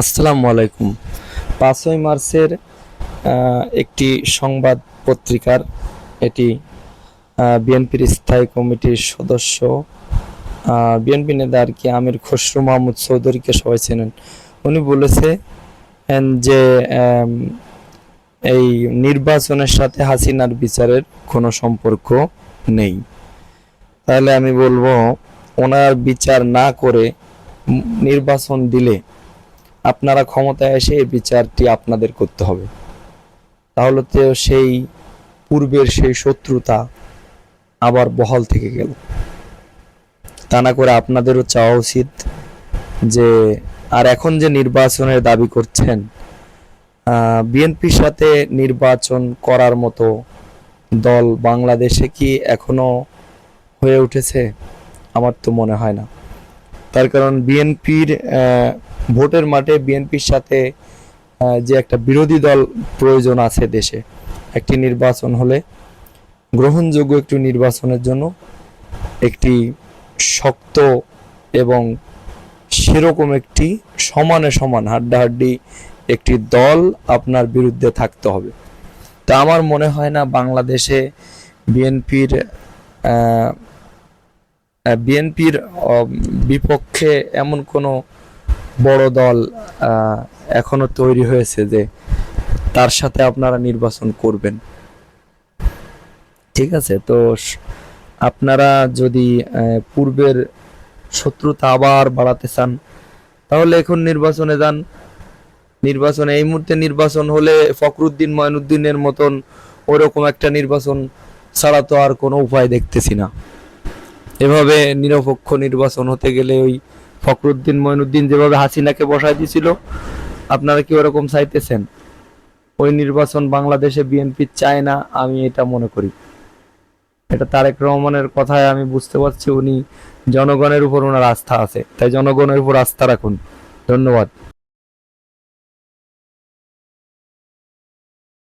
আসসালামু আলাইকুম পাঁচই মার্চের একটি সংবাদ পত্রিকার, এটি বিএনপির স্থায়ী কমিটির সদস্য বিএনপি নেতা আর কি আমির খসরু মাহমুদ চৌধুরীকে সবাই চেনেন। উনি বলেছে যে এই নির্বাচনের সাথে হাসিনার বিচারের কোনো সম্পর্ক নেই। তাহলে আমি বলব, ওনার বিচার না করে নির্বাচন দিলে আপনারা ক্ষমতায় এসে এই বিচারটি আপনাদের করতে হবে। তাহলে তো সেই পূর্বের সেই শত্রুতা আবার বহাল থেকে গেল। তা না করে আপনাদেরও চাওয়া উচিত যে, আর এখন যে নির্বাচনের দাবি করছেন বিএনপির সাথে নির্বাচন করার মতো দল বাংলাদেশে কি এখনও হয়ে উঠেছে? আমার তো মনে হয় না। তার কারণ বিএনপির ভোটের মাঠে বিএনপির সাথে যে একটা বিরোধী দল প্রয়োজন আছে দেশে, একটি নির্বাচন হলে গ্রহণযোগ্য একটি নির্বাচনের জন্য একটি শক্ত এবং সেরকম একটি সমানে সমান হাড্ডাহাড্ডি একটি দল আপনার বিরুদ্ধে থাকতে হবে। তা আমার মনে হয় না বাংলাদেশে বিএনপির বিএনপির বিপক্ষে এমন কোনো বড় দল এখনও তৈরি হয়েছে যে তার সাথে আপনারা নির্বাচন করবেন। ঠিক আছে? তো আপনারা যদি পূর্বের শত্রুতা আবার বাড়াতে চান, তাহলে এখন নির্বাচনে যান। নির্বাচনে এই মুহূর্তে নির্বাচন হলে ফখরুদ্দিন ময়নুদ্দিনের মতন ওরকম একটা নির্বাচন ছাড়া তো আর কোনো উপায় দেখতেছি না। এভাবে নিরপেক্ষ নির্বাচন হতে গেলে ওই ফখরুদ্দিন মঈনুদ্দিন যেভাবে হাসিনাকে বসায় দিয়েছিল, আপনারা কি ওরকম চাইতেছেন? ওই নির্বাচন বাংলাদেশে বিএনপি চায় না, আমি এটা মনে করি। এটা তারেক রহমানের কথায় আমি বুঝতে পারছি, উনি জনগণের উপর ওনার আস্থা আছে। তাই জনগণের উপর আস্থা রাখুন। ধন্যবাদ।